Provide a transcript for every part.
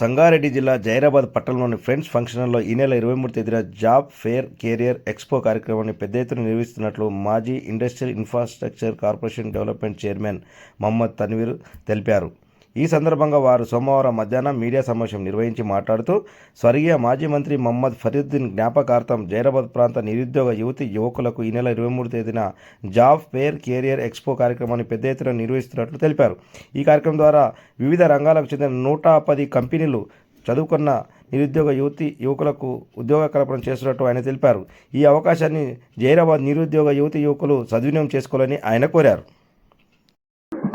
సంగారెడ్డి జిల్లా జైరాబాద్ పట్టణంలోని ఫ్రెండ్స్ ఫంక్షన్లో ఈ నెల ఇరవై మూడు తేదీన జాబ్ ఫేర్ కెరియర్ ఎక్స్పో కార్యక్రమాన్ని పెద్ద ఎత్తున నిర్వహిస్తున్నట్లు మాజీ industrial infrastructure corporation development chairman Mohammed Tanveer తెలిపారు. ఈ సందర్భంగా వారు సోమవారం మధ్యాహ్నం మీడియా సమావేశం నిర్వహించి మాట్లాడుతూ స్వర్గీయ మాజీ మంత్రి మహమ్మద్ ఫరీద్దీన్ జ్ఞాపకార్థం జైరాబాద్ ప్రాంత నిరుద్యోగ యువతి యువకులకు ఈ నెల ఇరవై మూడు తేదీన జాబ్ ఫేర్ కెరియర్ ఎక్స్పో కార్యక్రమాన్ని పెద్ద ఎత్తున నిర్వహిస్తున్నట్లు తెలిపారు. ఈ కార్యక్రమం ద్వారా వివిధ రంగాలకు చెందిన నూట పది కంపెనీలు చదువుకున్న నిరుద్యోగ యువతి యువకులకు ఉద్యోగ కల్పన చేస్తున్నట్టు ఆయన తెలిపారు. ఈ అవకాశాన్ని జైరాబాద్ నిరుద్యోగ యువతి యువకులు సద్వినియోగం చేసుకోవాలని ఆయన కోరారు.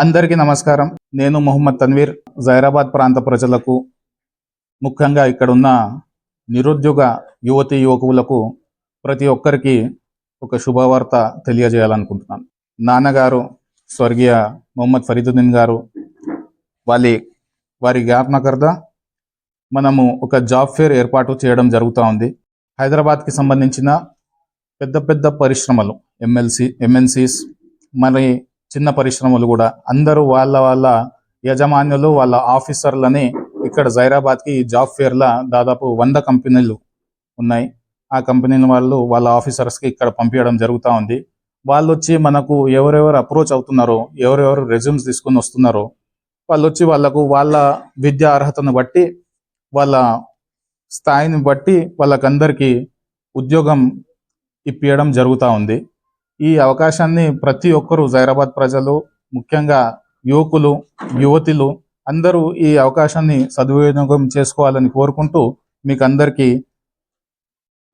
అందరికీ నమస్కారం. నేను మొహమ్మద్ తన్వీర్. జైరాబాద్ ప్రాంత ప్రజలకు ముఖ్యంగా ఇక్కడున్న నిరుద్యోగ యువతి యువకులకు ప్రతి ఒక్కరికి ఒక శుభవార్త తెలియజేయాలనుకుంటున్నాను. నాన్నగారు స్వర్గీయ మొహమ్మద్ ఫరీదుద్దీన్ గారు వాళ్ళ వారి జ్ఞాపనకర్త మనము ఒక జాబ్ ఫేర్ ఏర్పాటు చేయడం జరుగుతూ ఉంది. హైదరాబాద్కి సంబంధించిన పెద్ద పెద్ద పరిశ్రమలు ఎమ్మెల్సీ ఎంఎన్సీస్ మరి చిన్న పరిశ్రమలు కూడా. అందరూ వాళ్ళ వాళ్ళ యజమానులు వాళ్ళ ఆఫీసర్లని ఇక్కడ జైరాబాద్కి జాబ్ ఫేర్ల దాదాపు వంద కంపెనీలు ఉన్నాయి. ఆ కంపెనీల వాళ్ళు వాళ్ళ ఆఫీసర్స్కి ఇక్కడ పంపించడం జరుగుతూ ఉంది. వాళ్ళు వచ్చి మనకు ఎవరెవరు అప్రోచ్ అవుతున్నారో ఎవరెవరు రెజ్యూమ్స్ తీసుకొని వస్తున్నారో వాళ్ళు వచ్చి వాళ్ళకు వాళ్ళ విద్యా అర్హతను బట్టి వాళ్ళ స్థాయిని బట్టి వాళ్ళకందరికీ ఉద్యోగం ఇప్పించడం జరుగుతూ ఉంది. ఈ అవకాశాన్ని ప్రతి ఒక్కరూ జైరాబాద్ ప్రజలు ముఖ్యంగా యువకులు యువతులు అందరూ ఈ అవకాశాన్ని సద్వినియోగం చేసుకోవాలని కోరుకుంటూ మీకు అందరికీ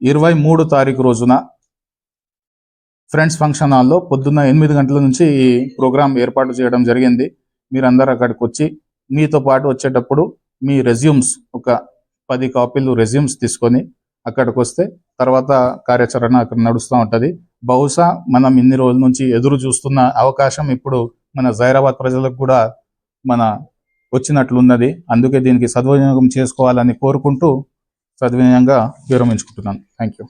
ఇరవై మూడు తారీఖు రోజున ఫ్రెండ్స్ ఫంక్షన్ హాల్లో పొద్దున్న ఎనిమిది గంటల నుంచి ఈ ప్రోగ్రాం ఏర్పాటు చేయడం జరిగింది. మీరందరూ అక్కడికి వచ్చి మీతో పాటు వచ్చేటప్పుడు మీ రెజ్యూమ్స్ ఒక పది కాపీలు రెజ్యూమ్స్ తీసుకొని అక్కడికి వస్తే తర్వాత కార్యాచరణ అక్కడ నడుస్తూ ఉంటుంది. బహుశా మనం ఇన్ని రోజుల నుంచి ఎదురు చూస్తున్న అవకాశం ఇప్పుడు మన జైరాబాద్ ప్రజలకు కూడా మన వచ్చినట్లున్నది. అందుకే దీనికి సద్వినియోగం చేసుకోవాలని కోరుకుంటూ సద్వినియోగంగా విరమించుకుంటున్నాను. Thank you